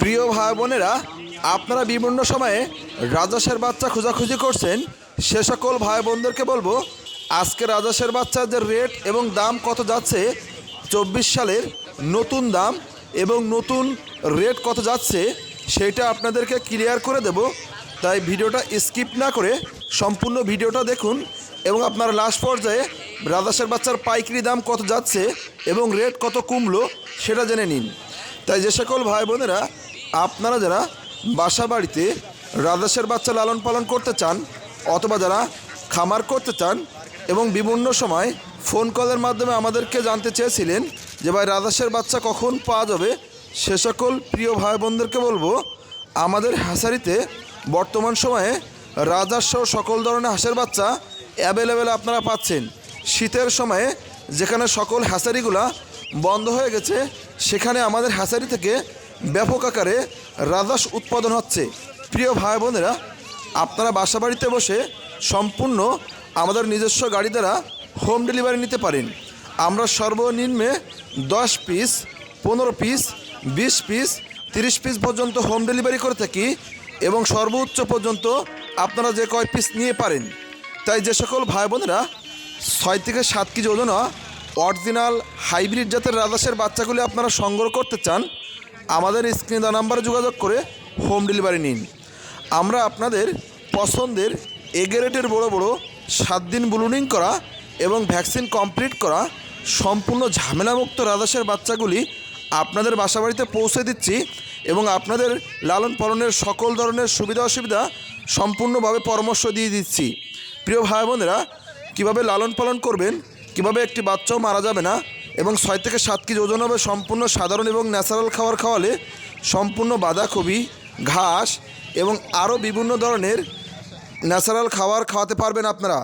প্রিয় ভাই বোনেরা, আপনারা বিভিন্ন সময়ে রাজাসের বাচ্চা খোঁজাখুঁজি করছেন। সে সকল ভাই বোনদেরকে বলব, আজকে রাজাসের বাচ্চার যে রেট এবং দাম কত যাচ্ছে, চব্বিশ সালের নতুন দাম এবং নতুন রেট কত যাচ্ছে, সেটা আপনাদেরকে ক্লিয়ার করে দেব। তাই ভিডিওটা স্কিপ না করে সম্পূর্ণ ভিডিওটা দেখুন এবং আপনার লাস্ট পর্যায়ে রাজাসের বাচ্চার পাইকারি দাম কত যাচ্ছে এবং রেট কত কমলো, সেটা জেনে নিন। তাই যে সকল ভাই বোনেরা আপনারা যারা বাসা বাড়িতে রাজাসের বাচ্চা লালন পালন করতে চান, অথবা যারা খামার করতে চান এবং বিভিন্ন সময় ফোন কলের মাধ্যমে আমাদেরকে জানতে চেয়েছিলেন যে ভাই রাজাসের বাচ্চা কখন পাওয়া যাবে, সে সকল প্রিয় ভাই বোনদেরকে বলব, আমাদের হাসারিতে বর্তমান সময়ে রাজাসহ সকল ধরনের হাঁসের বাচ্চা অ্যাভেলেবেল আপনারা পাচ্ছেন। শীতের সময়ে যেখানে সকল হ্যাসারিগুলা বন্ধ হয়ে গেছে, সেখানে আমাদের হ্যাসারি থেকে ব্যাপক আকারে রাজাস উৎপাদন হচ্ছে। প্রিয় ভাই বোনেরা, আপনারা বাসা বাড়িতে বসে সম্পূর্ণ আমাদের নিজস্ব গাড়ি দ্বারা হোম ডেলিভারি নিতে পারেন। আমরা সর্বনিম্নে দশ পিস পনেরো পিস বিশ পিস তিরিশ পিস পর্যন্ত হোম ডেলিভারি করে থাকি এবং সর্বোচ্চ পর্যন্ত আপনারা যে কয় পিস নিয়ে পারেন। তাই যে সকল ভাই বোনেরা, ছয় থেকে সাত কেজি ওজন অরিজিনাল হাইব্রিড জাতের রাজাসের বাচ্চাগুলি আপনারা সংগ্রহ করতে চান আমাদের স্ক্রিনে দেওয়া নাম্বারে যোগাযোগ করে হোম ডেলিভারি নিন। আমরা আপনাদের পছন্দের এগেরেটের বড় বড় সাত দিন ব্লুডিং করা এবং ভ্যাকসিন কমপ্লিট করা সম্পূর্ণ ঝামেলামুক্ত রাজাসের বাচ্চাগুলি আপনাদের বাসাবাড়িতে পৌঁছে দিচ্ছি এবং আপনাদের লালন পালনের সকল ধরনের সুবিধা অসুবিধা সম্পূর্ণভাবে পরামর্শ দিয়ে দিচ্ছি। প্রিয় ভাই বোনেরা, কীভাবে লালন পালন করবেন, কীভাবে একটি বাচ্চাও মারা যাবে না এবং ছয় থেকে সাত কেজি ওজন হবে সম্পূর্ণ সাধারণ এবং ন্যাচারাল খাবার খাওয়ালে সম্পূর্ণ বাঁধাকপি, ঘাস এবং আরও বিভিন্ন ধরনের ন্যাচারাল খাবার খাওয়াতে পারবেন আপনারা।